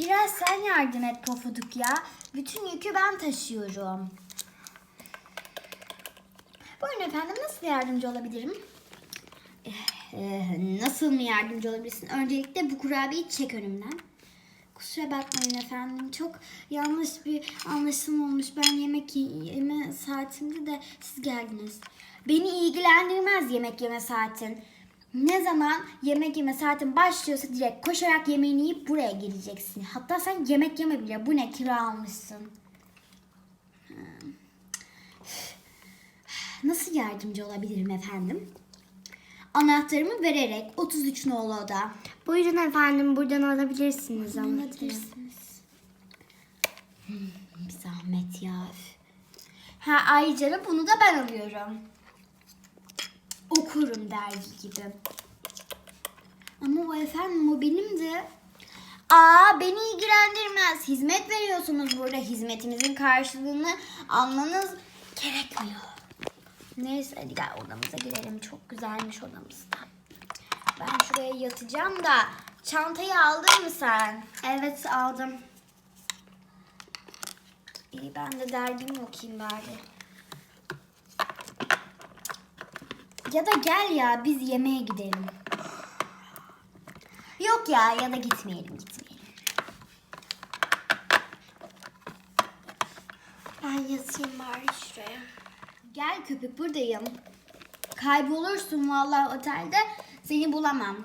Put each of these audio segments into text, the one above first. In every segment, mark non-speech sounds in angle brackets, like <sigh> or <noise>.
Biraz sen yardım et Pofuduk ya. Bütün yükü ben taşıyorum. Buyurun efendim nasıl yardımcı olabilirim? Ee, nasıl mı yardımcı olabilirsin? Öncelikle bu kurabiyeyi çek önümden. Kusura bakmayın efendim. Çok yanlış bir anlaşılma olmuş. Ben yemek yeme saatimde de siz geldiniz. Beni ilgilendirmez yemek yeme saatin. Ne zaman yemek yeme saatin başlıyorsa direkt koşarak yemeğini yiyip buraya geleceksin. Hatta sen yemek yeme bile. Bu ne kira almışsın. Hmm. <sighs> Nasıl yardımcı olabilirim efendim? Anahtarımı vererek 33 nolu oda. Buyurun efendim buradan alabilirsiniz anahtarı. Anlatırsınız. Hmm, bir zahmet ya. Ha ayrıca da bunu da ben alıyorum. Okurum dergi gibi. Ama o efendim o benim de. Aa beni ilgilendirmez. Hizmet veriyorsunuz burada. Hizmetinizin karşılığını almanız gerekmiyor. Neyse hadi gel odamıza girelim. Çok güzelmiş odamızda. Ben şuraya yatacağım da çantayı aldın mı sen? Evet aldım. İyi ben de dergimi okuyayım bari. Ya da gel ya biz yemeğe gidelim. Yok ya ya da gitmeyelim gitmeyelim. Ben yatayım bari şuraya. Gel köpük buradayım. Kaybolursun vallahi otelde seni bulamam.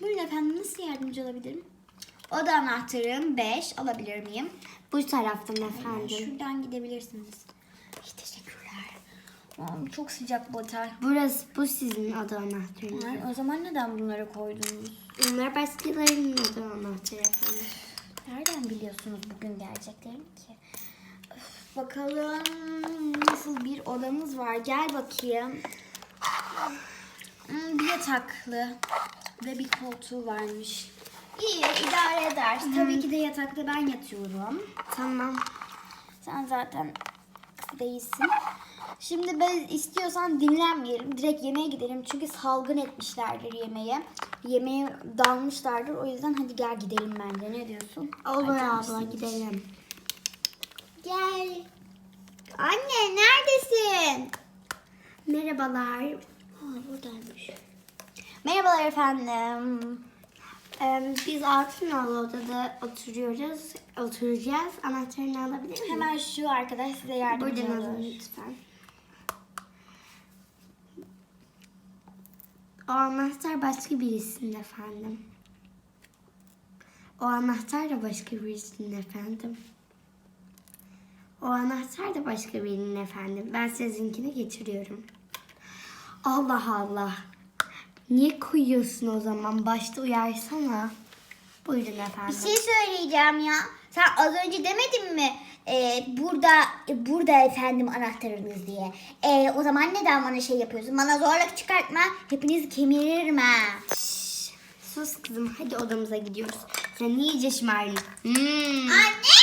Buyurun efendim nasıl yardımcı olabilirim? Oda anahtarım 5 alabilir miyim? Bu taraftan efendim. Şuradan gidebilirsiniz. Aman, çok sıcak otel. Burası bu sizin oda anahtarınız. Ay, o zaman neden bunları koydunuz? Bunlar başkalarının oda anahtarı efendim. Nereden biliyorsunuz bugün geleceklerini ki? Öf, bakalım nasıl bir odamız var. Gel bakayım. Hmm, Bir yataklı ve bir koltuğu varmış. İyi idare eder. Tabii ki de yatakta ben yatıyorum. Tamam. Sen zaten değilsin. Şimdi ben istiyorsan dinlenmeyelim. Direkt yemeğe gidelim. Çünkü salgın etmişlerdir yemeğe. Yemeğe dalmışlardır. O yüzden hadi gel gidelim bence. Ne diyorsun? Olur abla gidelim. Gel. Anne neredesin? Merhabalar. Ha, buradaymış. Merhabalar efendim. Ee, biz Altınoluk odada oturuyoruz. Oturacağız. Anahtarını alabilir miyim? Hemen şu arkadaş size yardımcı Buradan alın lütfen. O anahtar başka birisinin efendim. O anahtar da başka birisinin efendim. O anahtar da başka birinin efendim. Ben sizinkini getiriyorum. Allah Allah. Niye koyuyorsun o zaman? Başta uyarsana. Buyurun Bir efendim. şey söyleyeceğim ya. Sen az önce demedin mi? Ee, burada burada efendim anahtarınız diye. Ee, o zaman neden bana şey yapıyorsun? Bana zorluk çıkartma. Hepinizi kemiririm ha. Şşş, Sus kızım hadi odamıza gidiyoruz. Sen iyice şımardın. Hmm. Anne!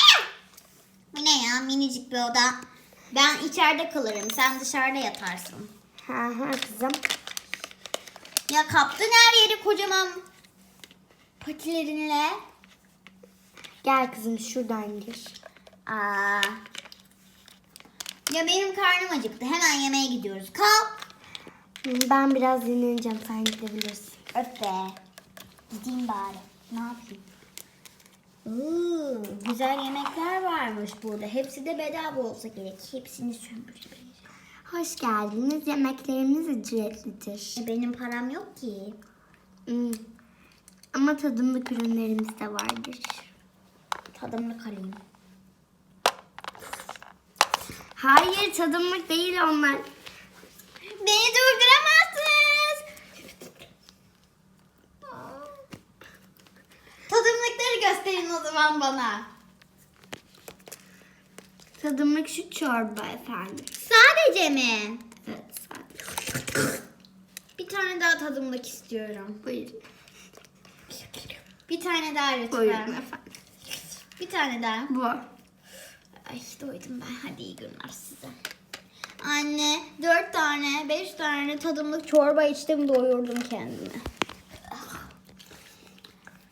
Bu ne ya minicik bir oda. Ben içeride kalırım. Sen dışarıda yatarsın. Ha ha kızım. Ya kaptın her yeri kocaman patilerinle. Gel kızım şuradan gir. Aa. Ya benim karnım acıktı. Hemen yemeğe gidiyoruz. Kalk. Ben biraz dinleneceğim sen gidebilirsin. Öf be. Gideyim bari. Ne yapayım? Oo, güzel yemekler varmış burada. Hepsi de bedava olsa gerek. Hepsini sömürebilirim. Hoş geldiniz. Yemeklerimiz ücretlidir. E, benim param yok ki. Hmm. Ama tadımlık ürünlerimiz de vardır. Tadımlı kalayım. Hayır tadımlık değil onlar. Beni durduramazsınız. Tadımlıkları gösterin o zaman bana. Tadımlık şu çorba efendim. Sadece mi? Evet sadece. Bir tane daha tadımlık istiyorum. Buyurun. Bir tane daha Buyurun lütfen. efendim. Bir tane daha. Bu. Ay doydum ben. Hadi iyi günler size. Anne dört tane, beş tane tadımlık çorba içtim doyurdum kendimi.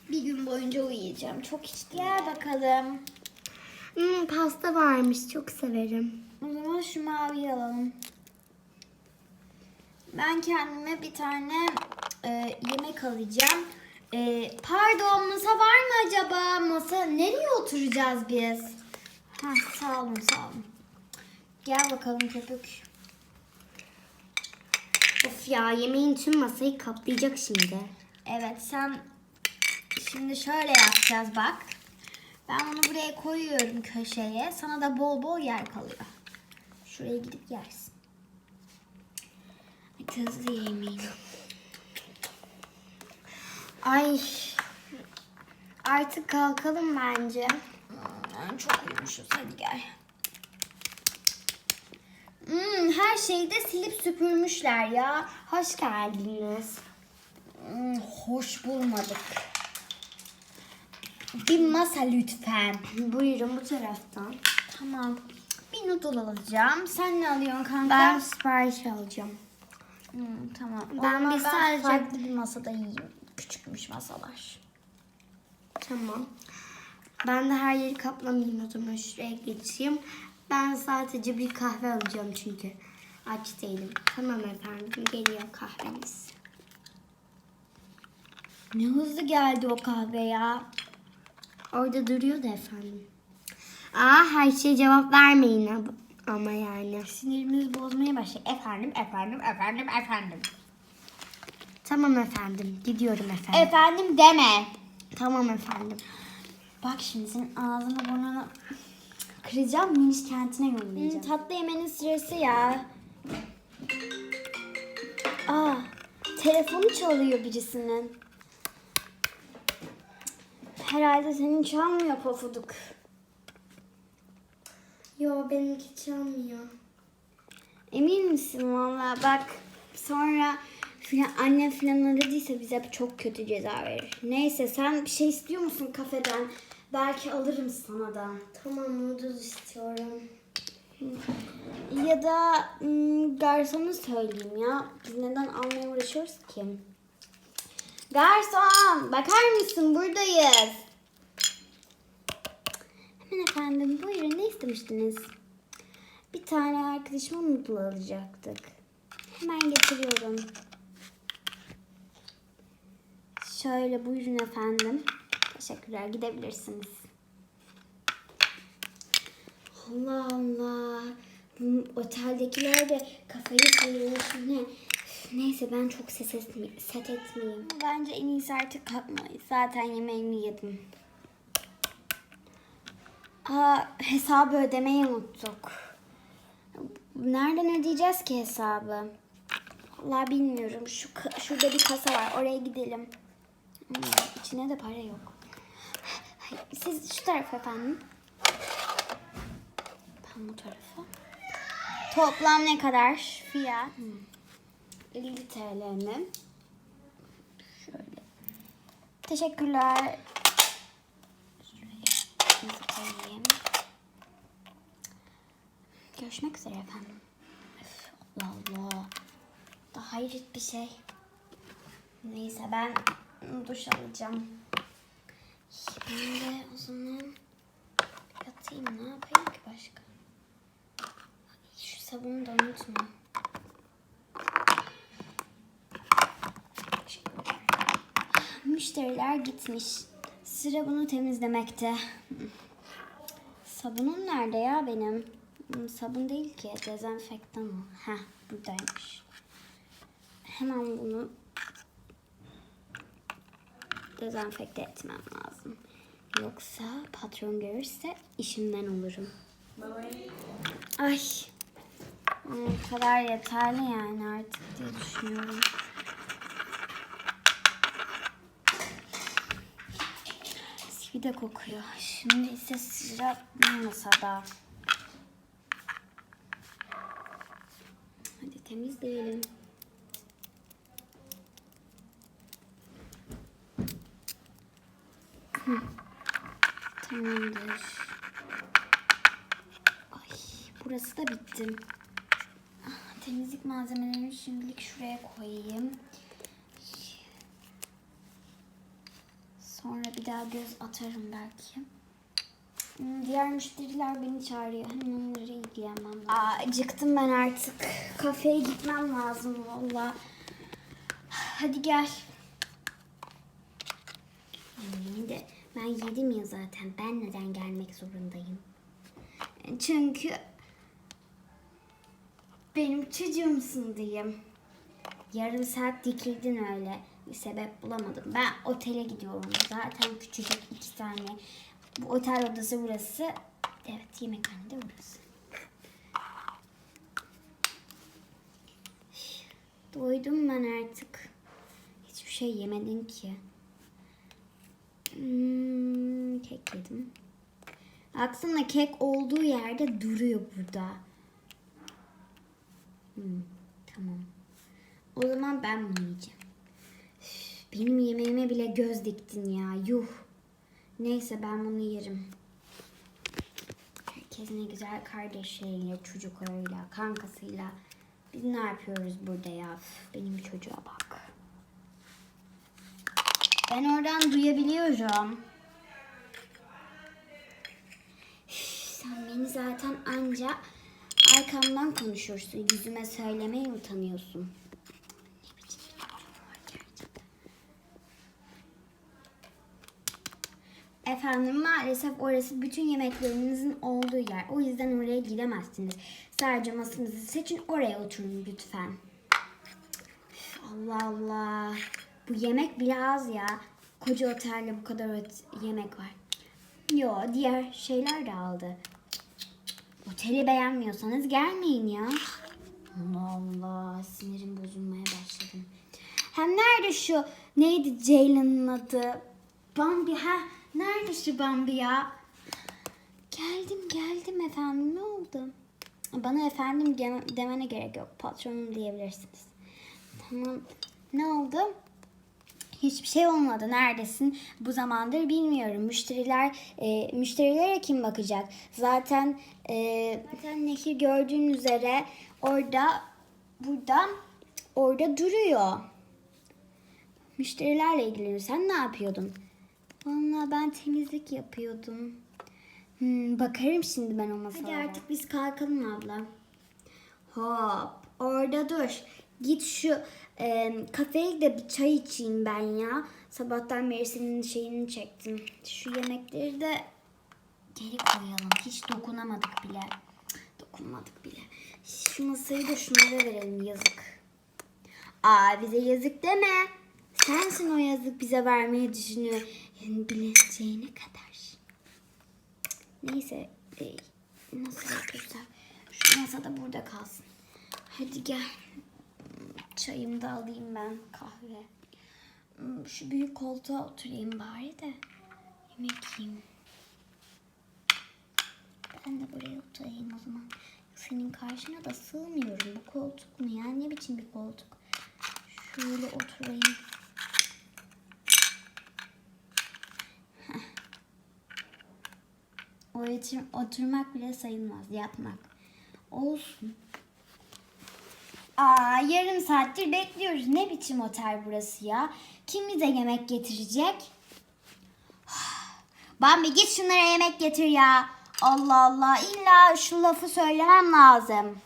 Bir gün boyunca uyuyacağım. Çok içtim. Gel bakalım. Hmm, pasta varmış. Çok severim. O zaman şu maviyi alalım. Ben kendime bir tane e, yemek alacağım. E, pardon masa var mı acaba? Masa nereye oturacağız biz? Ha, sağ olun sağ olun. Gel bakalım köpük. Of ya yemeğin tüm masayı kaplayacak şimdi. Evet sen şimdi şöyle yapacağız bak. Ben bunu buraya koyuyorum köşeye. Sana da bol bol yer kalıyor. Şuraya gidip yersin. Hadi hızlı ye yemeğini. Ay artık kalkalım bence. Hmm, çok uyumuşuz hadi gel. Hmm, her şeyi de silip süpürmüşler ya. Hoş geldiniz. Hmm, hoş bulmadık. Bir masa lütfen. Buyurun bu taraftan. Tamam. Bir noodle alacağım. Sen ne alıyorsun kanka? Ben sipariş alacağım. Hmm, tamam. Ben bir bir sadece- farklı bir masada yiyeyim. Küçükmüş masalar. Tamam. Ben de her yeri kaplamayayım o zaman şuraya geçeyim. Ben sadece bir kahve alacağım çünkü. Aç değilim. Tamam efendim geliyor kahveniz. Ne hızlı geldi o kahve ya. Orada duruyordu efendim. Aa her şeye cevap vermeyin ama yani. Sinirimiz bozmaya başladı. Efendim, efendim, efendim, efendim. Tamam efendim gidiyorum efendim. Efendim deme. Tamam efendim. Bak şimdi senin ağzını burnunu kıracağım. Miniş kentine yollayacağım. tatlı yemenin sırası ya. Aa, telefonu çalıyor birisinin. Herhalde senin çalmıyor pofuduk. Yo benimki çalmıyor. Emin misin valla bak sonra filan, annem filan aradıysa bize çok kötü ceza verir. Neyse sen bir şey istiyor musun kafeden? Belki alırım sana da. Tamam noodle istiyorum. Ya da hmm, garsonu söyleyeyim ya. Biz neden almaya uğraşıyoruz ki? Garson bakar mısın buradayız. Hemen efendim buyurun ne istemiştiniz? Bir tane arkadaşıma noodle alacaktık. Hemen getiriyorum. Şöyle buyurun efendim. Teşekkürler gidebilirsiniz. Allah Allah. Bu oteldekiler de kafayı sıyırmış ne? Neyse ben çok ses etmeyeyim, set etmeyeyim. Bence en iyisi artık kalkmalıyız. Zaten yemeğimi yedim. Aa, hesabı ödemeyi unuttuk. Nereden ödeyeceğiz ki hesabı? Allah bilmiyorum. Şu şurada bir kasa var. Oraya gidelim. Hmm, içine de para yok. Siz şu tarafa efendim. Ben bu tarafa. Toplam ne kadar? Fiyat. 50 TL mi? Şöyle. Teşekkürler. Görüşmek üzere efendim. Allah Allah. Daha hayret bir şey. Neyse ben duş alacağım. De o zaman yatayım ne yapayım ki başka? Şu sabunu da unutma. Müşteriler gitmiş. Sıra bunu temizlemekte. Sabunum nerede ya benim? Hmm, Sabun değil ki. Dezenfektan o. Heh buradaymış. Hemen bunu dezenfekte etmem lazım. Yoksa patron görürse işimden olurum. Ay. Bu kadar yeterli yani artık diye düşünüyorum. Eski de kokuyor. Şimdi ise sıra bu masada. Hadi temizleyelim. Tamamdır. Ay, burası da bitti. Ah, Temizlik malzemelerini şimdilik şuraya koyayım. Sonra daha göz atarım belki. Hmm, Diğer müşteriler beni çağırıyor. Hemen onları ilgilenmem lazım. Aa, acıktım ben artık. Kafeye gitmem lazım valla. Hadi gel. İyi de ben yedim ya zaten. Ben neden gelmek zorundayım? Çünkü benim çocuğumsun diyeyim. Yarım saat dikildin öyle. Bir sebep bulamadım. Ben otele gidiyorum. Zaten küçücük iki tane. Bu otel odası burası. Evet yemekhane de burası. Doydum ben artık. Hiçbir şey yemedim ki. Hmm, kek yedim. Aslında kek olduğu yerde duruyor burada. Hmm, tamam. O zaman ben bunu yiyeceğim. Benim yemeğime bile göz diktin ya. Yuh. Neyse ben bunu yerim. Herkes ne güzel kardeşleriyle, çocuklarıyla, kankasıyla. Biz ne yapıyoruz burada ya? Benim çocuğa bak. Ben oradan duyabiliyorum. Sen beni zaten anca arkamdan konuşursun. Yüzüme söylemeye utanıyorsun. Efendim maalesef orası bütün yemeklerinizin olduğu yer. O yüzden oraya gidemezsiniz. Sadece masanızı seçin oraya oturun lütfen. Allah Allah. Bu yemek bile az ya. Koca otelde bu kadar yemek var. Yo diğer şeyler de aldı. Oteli beğenmiyorsanız gelmeyin ya. Allah Allah sinirim bozulmaya başladım. Hem nerede şu neydi Ceylan'ın adı? Bambi ha nerede şu Bambi ya? Geldim geldim efendim ne oldu? Bana efendim deme- demene gerek yok patronum diyebilirsiniz. Tamam ne oldu? Hiçbir şey olmadı. Neredesin? Bu zamandır bilmiyorum. Müşteriler, e, müşterilere kim bakacak? Zaten e, zaten nehir gördüğün üzere orada, burada, orada duruyor. Müşterilerle ilgilenirsen ne yapıyordun? Vallahi ben temizlik yapıyordum. Hmm, bakarım şimdi ben o masalara. Hadi artık biz kalkalım abla. Hop orada dur. Git şu e, kafeye de bir çay içeyim ben ya. Sabahtan beri senin şeyini çektim. Şu yemekleri de geri koyalım. Hiç dokunamadık bile. Dokunmadık bile. Şu masayı da şunlara verelim yazık. Aa bize yazık deme. Sensin o yazık bize vermeyi düşünüyor. Yani bileceğine kadar. Neyse. e, nasıl yapıyorsak. Şu masa da burada kalsın. Hadi gel. Çayımı da alayım ben kahve. Hmm, Şu büyük koltuğa oturayım bari de. Yemek yiyeyim. Ben de buraya oturayım o zaman. Senin karşına da sığmıyorum. Bu koltuk mu ya? Ne biçim bir koltuk? Şöyle oturayım. O için oturmak bile sayılmaz. Yatmak. Olsun. Aa yarım saattir bekliyoruz. Ne biçim otel burası ya? Kim bize yemek getirecek? <sighs> Bambi git şunlara yemek getir ya. Allah Allah illa şu lafı söylemem lazım.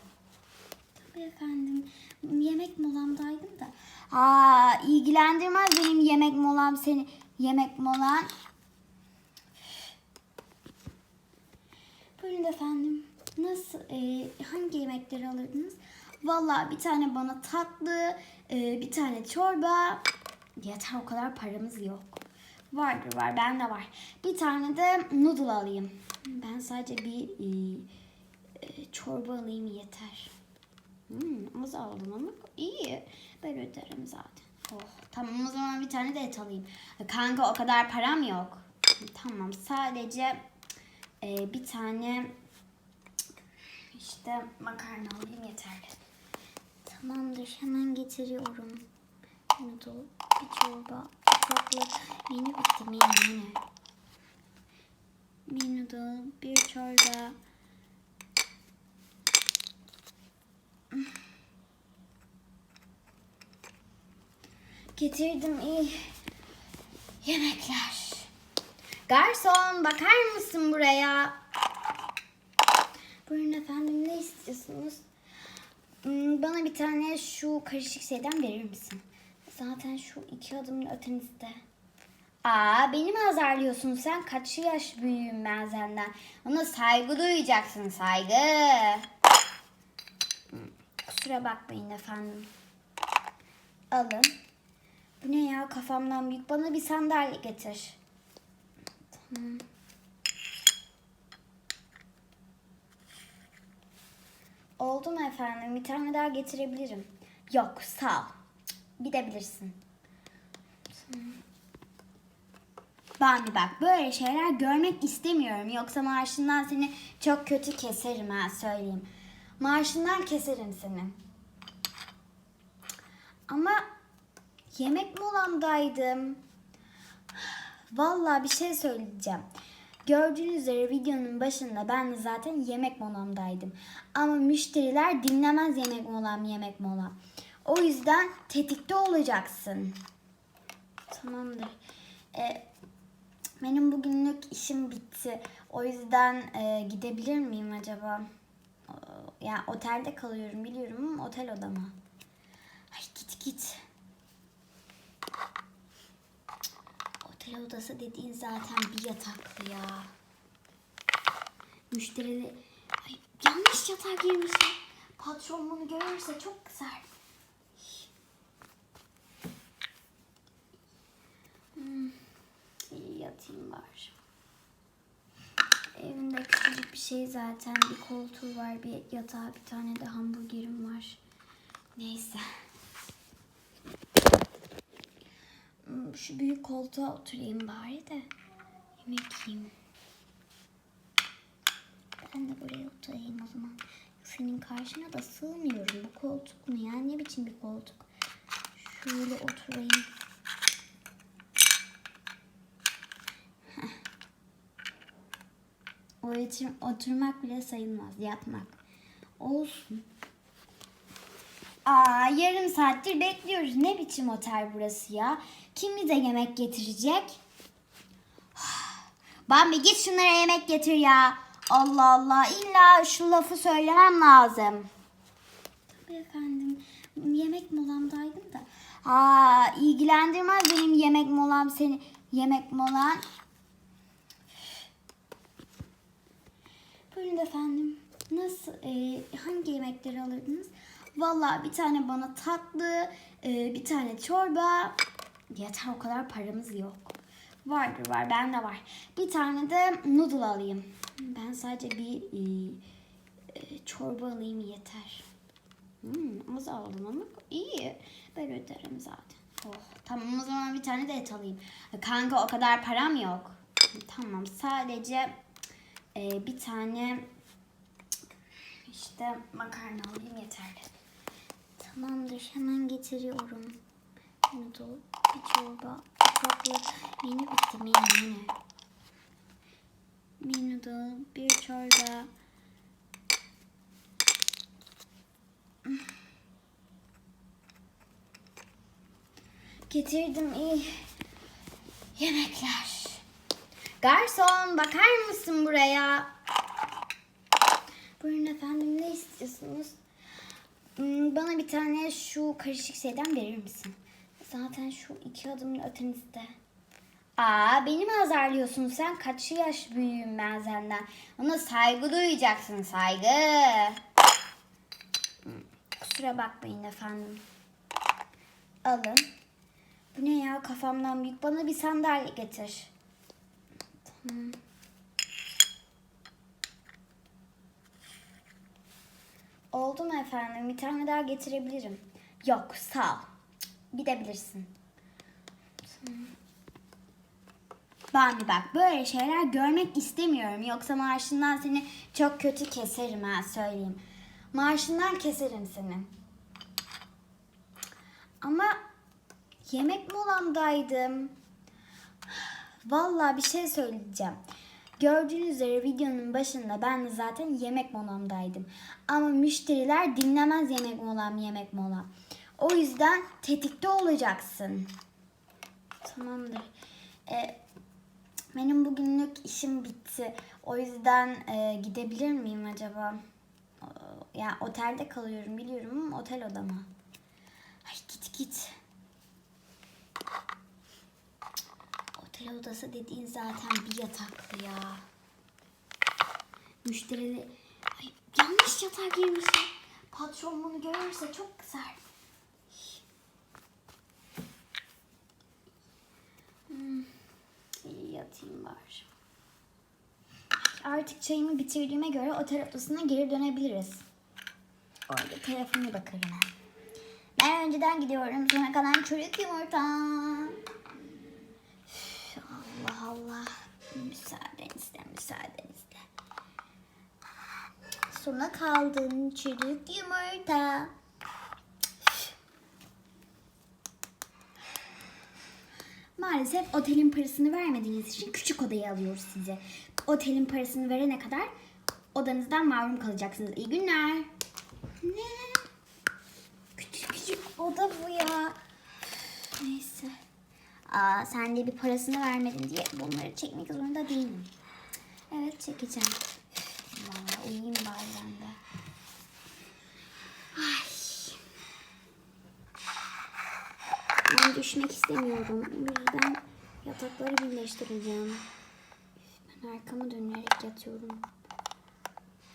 Tabii efendim. Yemek molamdaydım da. Aa ilgilendirmez benim yemek molam seni. Yemek molan. Buyurun efendim. Nasıl, e, hangi yemekleri alırdınız? Vallahi bir tane bana tatlı, e, bir tane çorba. Yeter o kadar paramız yok. Vardır var, bende var. Bir tane de noodle alayım. Ben sadece bir e, e, çorba alayım yeter. Hmm, az aldım ama iyi. Ben öderim zaten. Oh, tamam o zaman bir tane de et alayım. Kanka o kadar param yok. Tamam sadece e, bir tane işte makarna alayım yeterli. Tamamdır hemen getiriyorum. Noodle, bir çorba, tatlı, menü bitti menü. Bir noodle, bir çorba. Getirdim iyi yemekler. Garson bakar mısın buraya? Buyurun efendim ne istiyorsunuz? Hmm, Bana bir tane şu karışık şeyden verir misin? Zaten şu iki adımın ötenizde. Aa beni mi azarlıyorsun sen? Kaç yaş büyüğüm ben senden? Ona saygı duyacaksın saygı. Kusura bakmayın efendim. Alın. Bu ne ya kafamdan büyük. Bana bir sandalye getir. Tamam. Oldu mu efendim? Bir tane daha getirebilirim. Yok sağ ol. Gidebilirsin. Bami bak böyle şeyler görmek istemiyorum. Yoksa maaşından seni çok kötü keserim ha söyleyeyim. Maaşından keserim seni. Ama yemek molamdaydım. Vallahi bir şey söyleyeceğim. Gördüğünüz üzere videonun başında ben de zaten yemek molamdaydım. Ama müşteriler dinlemez yemek molam yemek molam. O yüzden tetikte olacaksın. Tamamdır. Ee, benim bugünlük işim bitti. O yüzden e, gidebilir miyim acaba? Ya yani otelde kalıyorum biliyorum ama otel odama. Ay git git. Otel odası dediğin zaten bir yataklı ya. Müşterileri... Ay, yanlış yatağa girmişim. Patron bunu görürse çok kızar. Hmm, yatayım bari. Evimde küçücük bir şey zaten. Bir koltuğu var, bir yatağı, bir tane de hamburgerim var. Neyse. Şu büyük koltuğa oturayım bari de yemek yiyeyim. Ben de buraya oturayım o zaman. Senin karşına da sığmıyorum. Bu koltuk mu ya? Ne biçim bir koltuk? Şöyle oturayım. Heh. O için oturmak bile sayılmaz. Yatmak. Olsun. Aa yarım saattir bekliyoruz. Ne biçim otel burası ya? Kim bize yemek getirecek? <sighs> Bambi git şunlara yemek getir ya. Allah Allah illa şu lafı söylemem lazım. Tabii efendim. Yemek molamdaydım da. Aa ilgilendirmez benim yemek molam seni. Yemek molan. Buyurun efendim. Nasıl, e, hangi yemekleri alırdınız? Vallahi bir tane bana tatlı, e, bir tane çorba. Yeter o kadar paramız yok. Vardır var, bende var. Bir tane de noodle alayım. Ben sadece bir e, e, çorba alayım yeter. Hmm, az aldım ama iyi. Ben öderim zaten. Oh, tamam o zaman bir tane de et alayım. Kanka o kadar param yok. Tamam sadece e, bir tane işte makarna alayım yeterli. Tamamdır hemen getiriyorum. Noodle, bir çorba, tatlı. Menü bitti menü menü. Bir noodle, bir çorba. Getirdim iyi. Yemekler. Garson bakar mısın buraya? Buyurun efendim ne istiyorsunuz? Hmm, Bana bir tane şu karışık şeyden verir misin? Zaten şu iki adımın ötenizde. Aa beni mi azarlıyorsun sen? Kaç yaş büyüğüm ben senden? Ona saygı duyacaksın saygı. Kusura bakmayın efendim. Alın. Bu ne ya kafamdan büyük. Bana bir sandalye getir. Tamam. Oldu mu efendim? Bir tane daha getirebilirim. Yok sağ ol. Gidebilirsin. Bami bak böyle şeyler görmek istemiyorum. Yoksa maaşından seni çok kötü keserim ha söyleyeyim. Maaşından keserim seni. Ama yemek molamdaydım. Vallahi bir şey söyleyeceğim. Gördüğünüz üzere videonun başında ben de zaten yemek molamdaydım. Ama müşteriler dinlemez yemek molam yemek molam. O yüzden tetikte olacaksın. Tamamdır. Ee, Benim bugünlük işim bitti. O yüzden e, gidebilir miyim acaba? O- Yani otelde kalıyorum biliyorum ama otel odama. Ay git git. Otel odası dediğin zaten bir yataklı ya. Müşterileri... Ay yanlış yatağa girmişim. Patron bunu görürse çok kızar. Hmm, yatayım bari. Artık çayımı bitirdiğime göre otel odasına geri dönebiliriz. Orada telefona bakarım ben. Ben önceden gidiyorum. Sonra kalan çocuk yumurta. Üf, Allah Allah. Müsaadenizle, müsaadenizle. Sona kaldın çocuk yumurta. Maalesef otelin parasını vermediğiniz için küçük odayı alıyoruz size. Otelin parasını verene kadar odanızdan mahrum kalacaksınız. İyi günler. Ne? Küçük küçük oda bu ya. Neyse. Aa, sen de bir parasını vermedin diye bunları çekmek zorunda değilim. Evet çekeceğim. Vallahi uyuyayım bazen de. Ay. Ben düşmek istemiyorum. Bu yüzden yatakları birleştireceğim. Ben arkamı dönerek yatıyorum.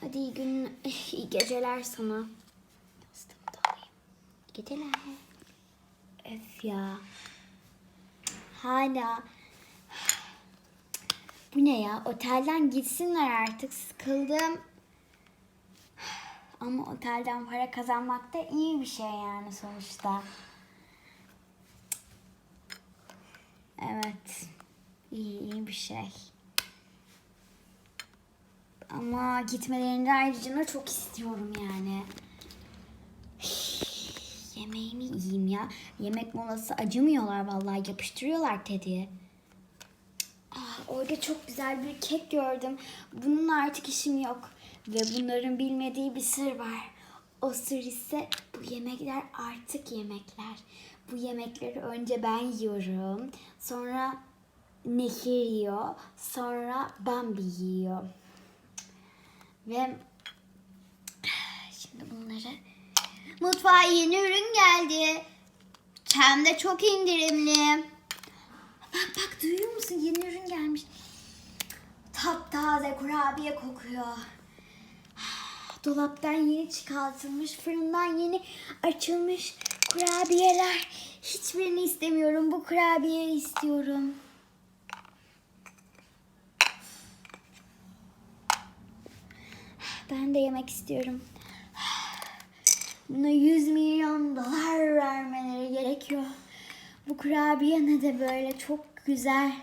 Hadi iyi gün, <laughs> iyi geceler sana. Yastığımı da alayım. Geceler. Öf ya. Hala. Bu ne ya? Otelden gitsinler artık. Sıkıldım. Ama otelden para kazanmak da iyi bir şey yani sonuçta. Evet. İyi, iyi bir şey. Ama gitmelerinde ayrıca çok istiyorum yani. <sighs> Yemeğimi yiyeyim ya. Yemek molası acımıyorlar vallahi yapıştırıyorlar Teddy'ye. Ah, orada çok güzel bir kek gördüm. Bunun artık işim yok. Ve bunların bilmediği bir sır var. O sır ise bu yemekler artık yemekler. Bu yemekleri önce ben yiyorum. Sonra Nehir yiyor. Sonra Bambi yiyor. Ve şimdi bunları mutfağa yeni ürün geldi. Hem de çok indirimli. Bak bak duyuyor musun? Yeni ürün gelmiş. Taptaze kurabiye kokuyor. <sighs> Dolaptan yeni çıkartılmış, fırından yeni açılmış kurabiyeler. Hiçbirini istemiyorum. Bu kurabiyeyi istiyorum. Ben de yemek istiyorum. Buna 100 milyon dolar vermeleri gerekiyor. Bu kurabiye ne de böyle çok güzel.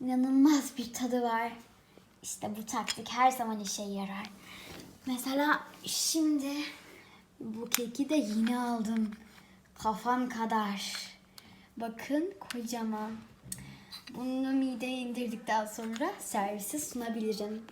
İnanılmaz bir tadı var. İşte bu taktik her zaman işe yarar. Mesela şimdi bu keki de yeni aldım. Kafam kadar. Bakın kocaman. Bunu mideye indirdikten sonra servise sunabilirim.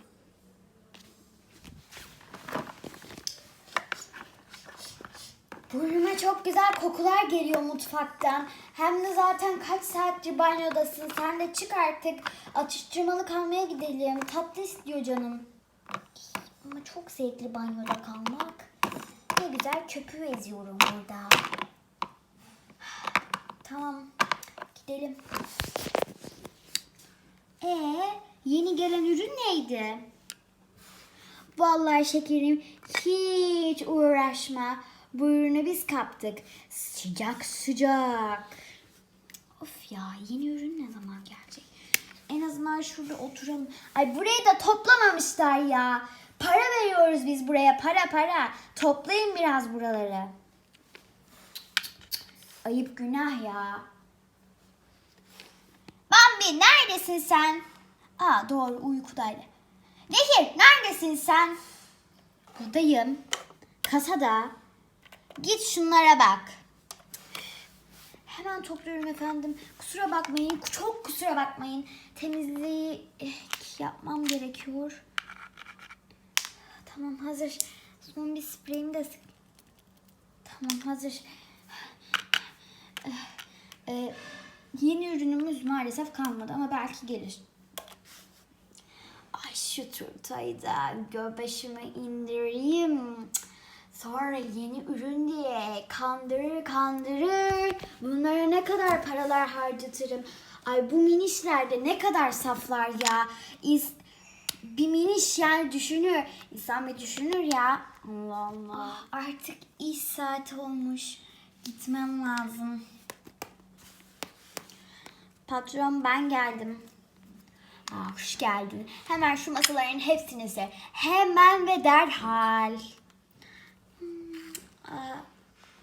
Burnuma çok güzel kokular geliyor mutfaktan. Hem de zaten kaç saattir banyodasın. Sen de çık artık. Atıştırmalık almaya gidelim. Tatlı istiyor canım. Ama çok zevkli banyoda kalmak. Ne güzel köpüğü eziyorum burada. Tamam. Gidelim. Ee, yeni gelen ürün neydi? Vallahi şekerim hiç uğraşma. Bu ürünü biz kaptık. Sıcak sıcak. Of ya yeni ürün ne zaman gelecek? En azından şurada oturalım. Ay burayı da toplamamışlar ya. Para veriyoruz biz buraya para para. Toplayın biraz buraları. Ayıp günah ya. Bambi neredesin sen? Aa doğru uykudaydı. Nehir neredesin sen? Buradayım. Kasada. Git şunlara bak. Hemen topluyorum efendim. Kusura bakmayın. Çok kusura bakmayın. Temizliği eh, yapmam gerekiyor. Tamam hazır. Son bir spreyimi de sık. Tamam hazır. Eh, yeni ürünümüz maalesef kalmadı ama belki gelir. Ay şu turtayı da göbeşime indireyim. Sonra yeni ürün diye kandırır kandırır. Bunlara ne kadar paralar harcatırım. Ay bu minişler de ne kadar saflar ya. İns- bir miniş yani düşünür. İnsan bir düşünür ya. Allah Allah. artık iş saati olmuş. Gitmem lazım. Patron ben geldim. Aa, hoş geldin. Hemen şu masaların hepsini sil. Hemen ve derhal. Hmm, aa,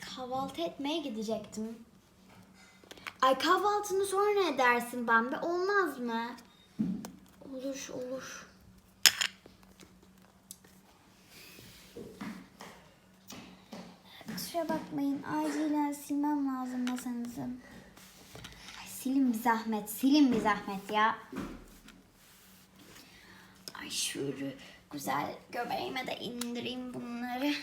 kahvaltı etmeye gidecektim. Ay kahvaltını sonra edersin Bambi. Olmaz mı? Olur olur. Kusura bakmayın. Acilen silmem lazım masanızı. Ay, silin bir zahmet. Silin bir zahmet ya. Ay şöyle güzel göbeğime de indireyim bunları.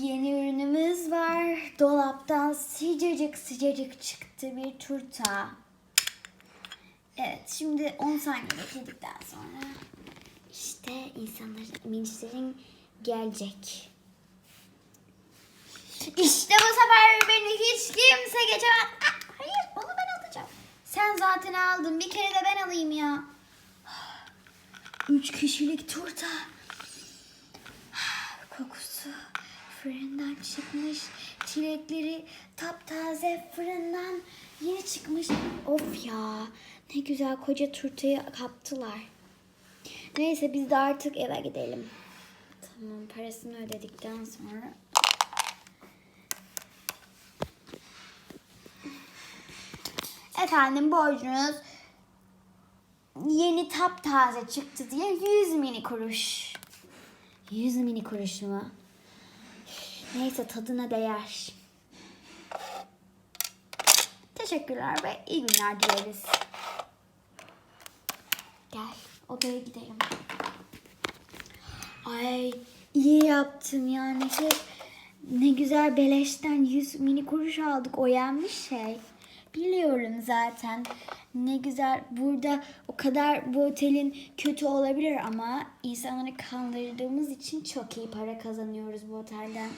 Yeni ürünümüz var. Dolaptan sıcacık sıcacık çıktı bir turta. Evet şimdi 10 saniye bekledikten sonra işte insanların, minişlerin gelecek. İşte bu sefer beni hiç kimse geçemez. Ah, hayır onu ben alacağım. Sen zaten aldın bir kere de ben alayım ya. Üç kişilik turta. Kokusu fırından çıkmış. Çilekleri taptaze fırından yeni çıkmış. Of ya ne güzel koca turtayı kaptılar. Neyse biz de artık eve gidelim. Tamam parasını ödedikten sonra. Efendim borcunuz yeni taptaze çıktı diye 100 mini kuruş. 100 mini kuruş mu? Neyse tadına değer. Teşekkürler ve iyi günler dileriz. Gel odaya gidelim. Ay iyi yaptım yani şey ne güzel beleşten 100 mini kuruş aldık o yenmiş şey. Biliyorum zaten ne güzel burada o kadar bu otelin kötü olabilir ama insanları kandırdığımız için çok iyi para kazanıyoruz bu otelden.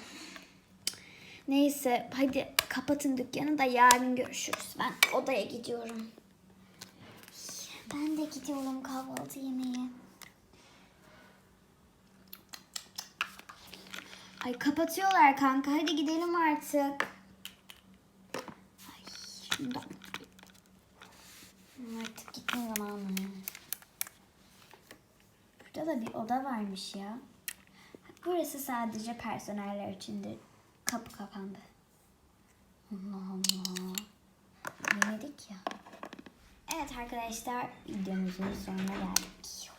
Neyse hadi kapatın dükkanı da yarın görüşürüz. Ben odaya gidiyorum. Ben de gidiyorum kahvaltı yemeye. Ay kapatıyorlar kanka. Hadi gidelim artık. Ay şundan. Artık gitme zamanı. Burada da bir oda varmış ya. Burası sadece personeller içindir. Kapı kapandı. Allah Allah. Yemedik ya. Evet arkadaşlar videomuzun sonuna geldik.